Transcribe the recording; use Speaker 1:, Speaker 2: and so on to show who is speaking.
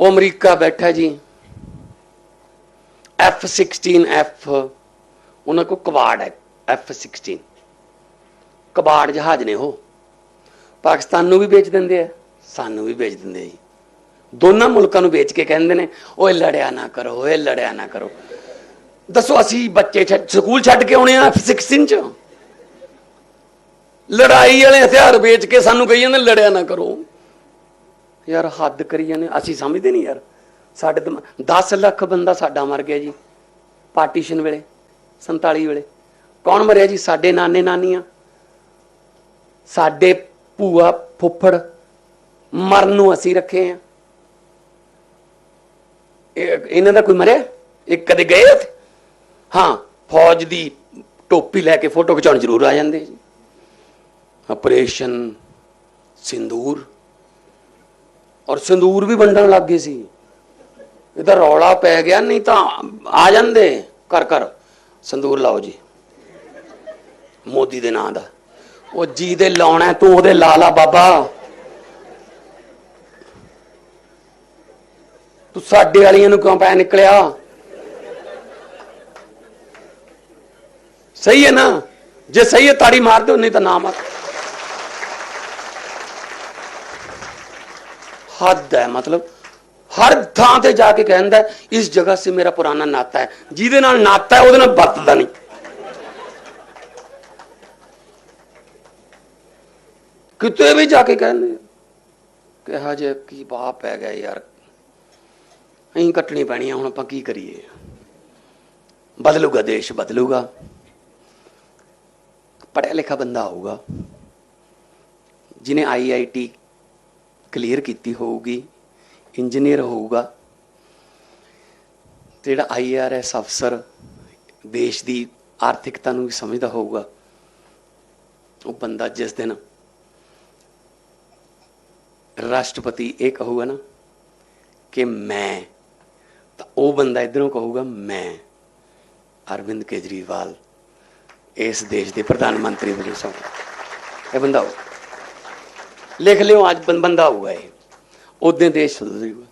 Speaker 1: ਉਹ ਅਮਰੀਕਾ ਬੈਠਾ ਜੀ। F16F ਉਹਨਾਂ ਕੋ ਕਬਾੜ ਹੈ F16 ਕਬਾੜ ਜਹਾਜ਼ ਨੇ ਉਹ। ਪਾਕਿਸਤਾਨ ਨੂੰ ਵੀ ਵੇਚ ਦਿੰਦੇ ਆ, ਸਾਨੂੰ ਵੀ ਵੇਚ ਦਿੰਦੇ ਆ ਜੀ। ਦੋਨਾਂ ਮੁਲਕਾਂ ਨੂੰ ਵੇਚ ਕੇ ਕਹਿੰਦੇ ਨੇ, ਓਏ ਲੜਿਆ ਨਾ ਕਰੋ, ਓਏ ਲੜਿਆ ਨਾ ਕਰੋ। ਦੱਸੋ ਅਸੀਂ ਬੱਚੇ ਛੱਡ, ਸਕੂਲ ਛੱਡ ਕੇ ਆਉਣੇ ਆ F16 ਚ? ਲੜਾਈ ਵਾਲੇ ਹਥਿਆਰ ਵੇਚ ਕੇ ਸਾਨੂੰ ਕਹੀ ਜਾਂਦੇ, ਲੜਿਆ ਨਾ ਕਰੋ। ਯਾਰ ਹੱਦ ਕਰੀ ਜਾਂਦੇ ਅਸੀਂ ਸਮਝਦੇ ਨਹੀਂ ਯਾਰ। ਸਾਡੇ 10 ਲੱਖ ਬੰਦਾ ਸਾਡਾ ਮਰ ਗਿਆ ਜੀ, ਪਾਰਟੀਸ਼ਨ ਵੇਲੇ 47 ਵੇਲੇ। ਕੌਣ ਮਰਿਆ ਜੀ? ਸਾਡੇ ਨਾਨੇ ਨਾਨੀਆਂ। ਸਾਡੇ ਭੂਆ ਫੁੱਫੜ ਮਰਨ ਨੂੰ ਅਸੀਂ ਰੱਖੇ ਆ। ਇਹਨਾਂ ਦਾ ਕੋਈ ਮਰਿਆ? ਇਹ ਕਦੇ ਗਏ ਉੱਥੇ? ਹਾਂ, ਫੌਜ ਦੀ ਟੋਪੀ ਲੈ ਕੇ ਫੋਟੋ ਖਿਚਾਉਣ ਜ਼ਰੂਰ ਆ ਜਾਂਦੇ ਜੀ। ਆਪਰੇਸ਼ਨ ਸਿੰਦੂਰ। ਔਰ ਸੰਦੂਰ ਵੀ ਵੰਡਣ ਲੱਗ ਗਏ ਸੀ। ਇਹਦਾ ਰੌਲਾ ਪੈ ਗਿਆ, ਨਹੀਂ ਤਾਂ ਆ ਜਾਂਦੇ ਕਰ ਕਰ ਸਿੰਦੂਰ, ਲਾਓ ਜੀ। ਮੋਦੀ ਦੇ ਨਾਂ ਦਾ। ਉਹ ਜੀ ਦੇ ਲਾਉਣਾ ਤੂੰ ਉਹਦੇ ਲਾ ਲਾ ਬਾਬਾ। ਤੂੰ ਸਾਡੇ ਵਾਲੀਆਂ ਨੂੰ ਕਿਉਂ ਪੈ ਨਿਕਲਿਆ? ਸਹੀ ਹੈ ਨਾ? ਜੇ ਸਹੀ ਹੈ, ਤਾੜੀ ਮਾਰ ਦਿਓ, ਨਹੀਂ ਤਾਂ ਨਾ ਮਾਰ। ਹੱਦ ਹੈ ਮਤਲਬ ਹਰ ਥਾਂ ਤੇ ਜਾ ਕੇ ਕਹਿੰਦਾ ਹੈ, ਇਸ ਜਗ੍ਹਾ ਸੇ ਮੇਰਾ ਪੁਰਾਣਾ ਨਾਤਾ ਹੈ। ਜਿਹਦੇ ਨਾਲ ਨਾਤਾ ਹੈ ਉਹਦੇ ਨਾਲ ਵਰਤਦਾ ਨਹੀਂ। ਕਿਤੇ ਵੀ ਜਾ ਕੇ ਕਹਿੰਦੇ ਕਿਹਾ ਜੇ ਕੀ ਬਾਪ ਪੈ ਗਿਆ ਯਾਰ ਅਹੀਂ ਕੱਟਣੀ ਪੈਣੀ ਆ ਹੁਣ ਆਪਾਂ ਕੀ ਕਰੀਏ? ਬਦਲੂਗਾ ਦੇਸ਼ ਬਦਲੂਗਾ। ਪੜ੍ਹਿਆ ਲਿਖਾ ਬੰਦਾ ਹੋਊਗਾ। ਜਿਨੇ ਆਈਆਈਟੀ ਕਲੀਅਰ ਕੀਤੀ ਹੋਊਗੀ, ਇੰਜੀਨੀਅਰ ਹੋਊਗਾ ਤੇ ਜਿਹੜਾ ਆਈਆਰਐਸ ਅਫਸਰ ਦੇਸ਼ ਦੀ ਆਰਥਿਕਤਾ ਨੂੰ ਵੀ ਸਮਝਦਾ ਹੋਊਗਾ, ਉਹ ਬੰਦਾ ਜਿਸ ਦਿਨ ਰਾਸ਼ਟਰਪਤੀ ਇਹ ਕਹੂਗਾ ਨਾ ਕਿ ਮੈਂ, ਤਾਂ ਉਹ ਬੰਦਾ ਇਧਰੋਂ ਕਹੂਗਾ, ਮੈਂ, ਅਰਵਿੰਦ ਕੇਜਰੀਵਾਲ, ਇਸ ਦੇਸ਼ ਦੇ ਪ੍ਰਧਾਨ ਮੰਤਰੀ ਬਣੇ ਸੋ ਇਹ ਬੰਦਾ ਲਿਖ ਲਿਓ ਅੱਜ ਬੰਦਾ ਹੋਊਗਾ ਇਹ। ਉਦੋਂ ਦੇਸ਼ ਸੁਧਰੂਗਾ